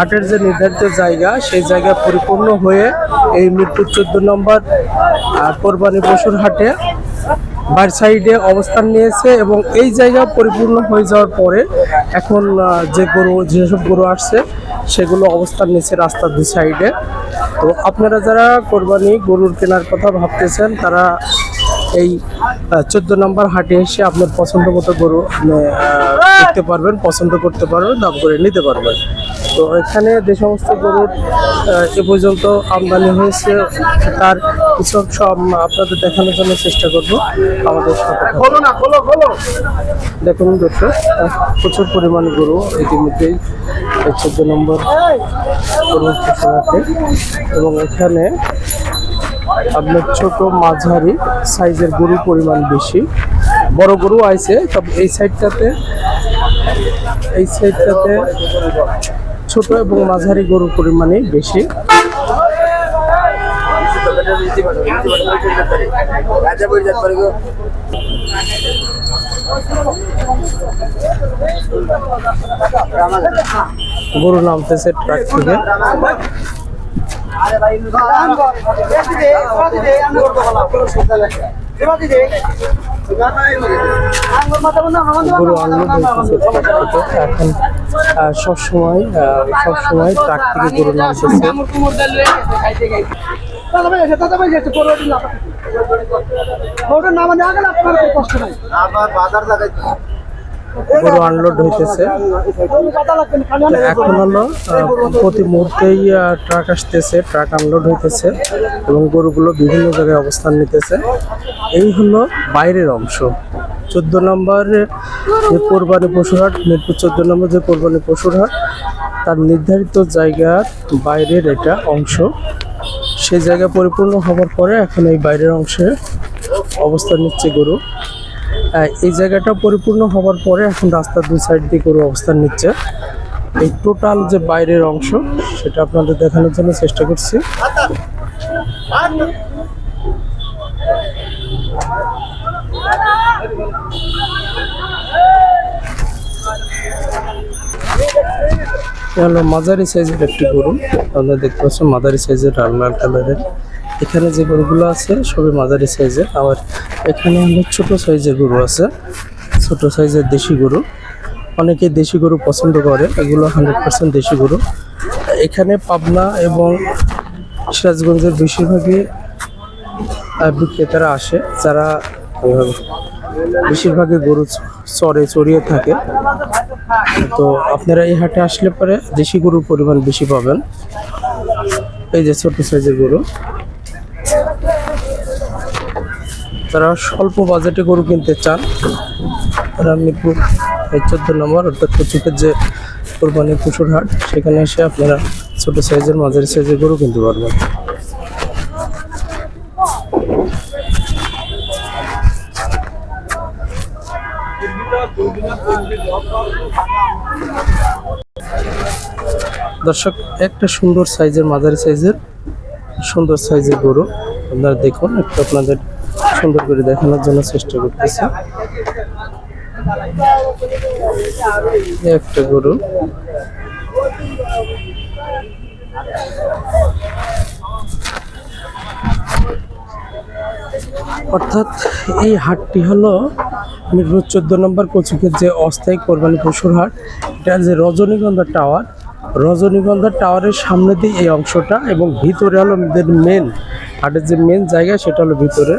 হাটের যে নির্ধারিত জায়গা, সেই জায়গা পরিপূর্ণ হয়ে এই মিরপুর চোদ্দ নম্বর কোরবানি পশুর হাটে বাইর সাইডে অবস্থান নিয়েছে এবং এই জায়গা পরিপূর্ণ হয়ে যাওয়ার পরে এখন যে গরু, যেসব গরু আসছে, সেগুলো অবস্থান নিয়েছে রাস্তার দুই সাইডে। তো আপনারা যারা কোরবানি গরুর কেনার কথা ভাবতেছেন, তারা এই চোদ্দ নম্বর হাটে এসে আপনার পছন্দ মতো গরু দেখতে পারবেন, পছন্দ করতে পারবেন, দাম করে নিতে পারবেন। তো এখানে যে সমস্ত গরুর এ পর্যন্ত আমদানি হয়েছে তার কিছু অংশ আপনাদের দেখানোর জন্য চেষ্টা করব আমাদের সাথে দেখুন দর্শক প্রচুর পরিমাণ গরু ইতিমধ্যেই চোদ্দ নম্বর এবং এখানে আপনার ছোট মাঝারি সাইজের গরু পরিমাণ বেশি। বড় গরু আছে তবে এই সাইডটাতে এই সাইডটাতে ছোট এবং মাঝারি গরুর পরিমাণে বেশি। গরু নামতেছে ট্রাক থেকে। গরু থেকে এখন সবসময় সবসময় ট্রাক থেকে গরু নামতেছে। ওটা নামানে আগে আপনার কোনো কষ্ট নাই গরু আনলোড হইতেছে। এখন হলো প্রতি মুহূর্তেই ট্রাক আসতেছে, ট্রাক আনলোড হইতেছে এবং গরুগুলো বিভিন্ন জায়গায় অবস্থান নিতেছে। এই হলো বাইরের অংশ। চোদ্দ নম্বর যে কোরবানি পশুরহাট মিরপুর চোদ্দ নম্বর যে কোরবানি পশুরহাট তার নির্ধারিত জায়গার বাইরের এটা অংশ। সেই জায়গা পরিপূর্ণ হওয়ার পরে এখন এই বাইরের অংশে অবস্থান নিচ্ছে গরু। এই জায়গাটা পরিপূর্ণ হওয়ার পরে এখন রাস্তার দুই সাইড দিয়ে গরু অবস্থান নিচ্ছে। এই টোটাল যে বাইরের অংশ, সেটা আপনাদের দেখানোর জন্য চেষ্টা করছি। এটা হলো মাঝারি সাইজের একটি গরু। আপনারা দেখতে পাচ্ছেন মাঝারি সাইজের লাল লাল কালারের। এখানে যে গরুগুলো আছে, সবই মাঝারি সাইজের। আবার এখানে অনেক ছোট সাইজের গরু আছে। ছোট সাইজের দেশি গরু। অনেকে দেশি গরু পছন্দ করে, এগুলো হান্ড্রেড পার্সেন্ট দেশি গরু। এখানে পাবনা এবং সিরাজগঞ্জের বেশিরভাগই বিক্রেতারা আসে, যারা বেশিরভাগই গরু চরে চড়িয়ে থাকে। তো আপনারা এই হাটে আসলে পরে দেশি গরুর পরিমাণ বেশি পাবেন। এই যে ছোট সাইজের গরু। তারা স্বল্প বাজেটে গরু কিনতে চান, তারা মিরপুর এই চোদ্দ নম্বর অর্থাৎ কচুকের যে কোরবানি পশুর হাট, সেখানে এসে আপনারা ছোট সাইজের, মাঝারি সাইজের গরু কিনতে পারবেন। দর্শক, একটা সুন্দর সাইজের, মাঝারি সাইজের, সুন্দর সাইজের গরু আপনারা দেখুন, একটু আপনাদের সুন্দর করে দেখানোর জন্য চেষ্টা করতেছি। একটা গরু। অর্থাৎ এই হাটটি হলো মিরপুর চোদ্দ নম্বর কচুকের যে অস্থায়ী কোরবানি পশুর হাট, এটা যে রজনীগন্ধা টাওয়ার, রজনীগন্ধা টাওয়ারের সামনে দিয়ে এই অংশটা এবং ভিতরে হলো মেন হাটের যে মেন জায়গা, সেটা হলো ভিতরে।